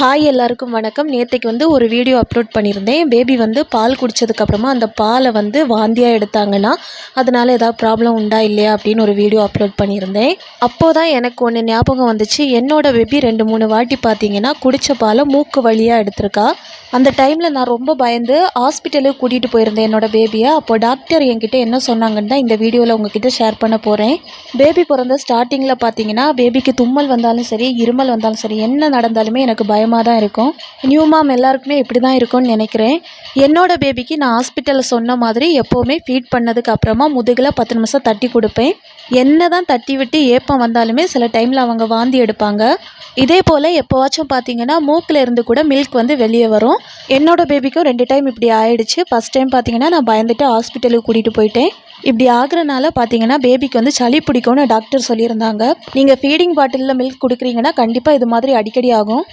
Hi எல்லாருக்கும் வணக்கம். நேற்றுக்கு வந்து ஒரு வீடியோ அப்லோட் பண்ணியிருந்தேன். பேபி வந்து பால் குடித்ததுக்கப்புறமா அந்த பாலை வந்து வாந்தியாக எடுத்தாங்கன்னா அதனால் ஏதாவது ப்ராப்ளம் உண்டா இல்லையா அப்படின்னு ஒரு வீடியோ அப்லோட் பண்ணியிருந்தேன். அப்போது தான் எனக்கு ஒன்று ஞாபகம் வந்துச்சு. என்னோட பேபி ரெண்டு மூணு வாட்டி பார்த்தீங்கன்னா குடித்த பாலை மூக்கு வழியாக எடுத்திருக்கா. அந்த டைமில் நான் ரொம்ப பயந்து ஹாஸ்பிட்டலுக்கு கூட்டிகிட்டு போயிருந்தேன் என்னோட பேபியை அப்போ டாக்டர் என்கிட்ட என்ன சொன்னாங்கன்னு தான் இந்த வீடியோவில் உங்ககிட்ட ஷேர் பண்ண போகிறேன் பேபி பிறந்த ஸ்டார்டிங்கில் பார்த்தீங்கன்னா பேபிக்கு தும்மல் வந்தாலும் சரி இருமல் வந்தாலும் சரி என்ன நடந்தாலுமே எனக்கு பயம் பயமாக தான் இருக்கும். நியூ மாம் எல்லாருக்குமே இப்படி தான் இருக்கும்னு நினைக்கிறேன். என்னோட பேபிக்கு நான் ஹாஸ்பிட்டலில் சொன்ன மாதிரி எப்போவுமே ஃபீட் பண்ணதுக்கு அப்புறமா முதுகில் பத்து நிமிஷம் தட்டி கொடுப்பேன். என்ன தான் தட்டி விட்டு ஏப்பம் வந்தாலுமே சில டைமில் அவங்க வாந்தி எடுப்பாங்க. இதே போல் எப்போவாச்சும் பார்த்தீங்கன்னா மூக்கில் இருந்து கூட மில்க் வந்து வெளியே வரும். என்னோட பேபிக்கும் ரெண்டு டைம் இப்படி ஆயிடுச்சு. ஃபஸ்ட் டைம் பார்த்தீங்கன்னா நான் பயந்துட்டு ஹாஸ்பிட்டலுக்கு கூட்டிகிட்டு போயிட்டேன். இப்படி ஆகுறனால பார்த்தீங்கன்னா பேபிக்கு வந்து சளி பிடிக்கும்னு டாக்டர் சொல்லியிருந்தாங்க. நீங்கள் ஃபீடிங் பாட்டிலில் மில்க் கொடுக்குறீங்கன்னா கண்டிப்பாக இது மாதிரி அடிக்கடி ஆகும்.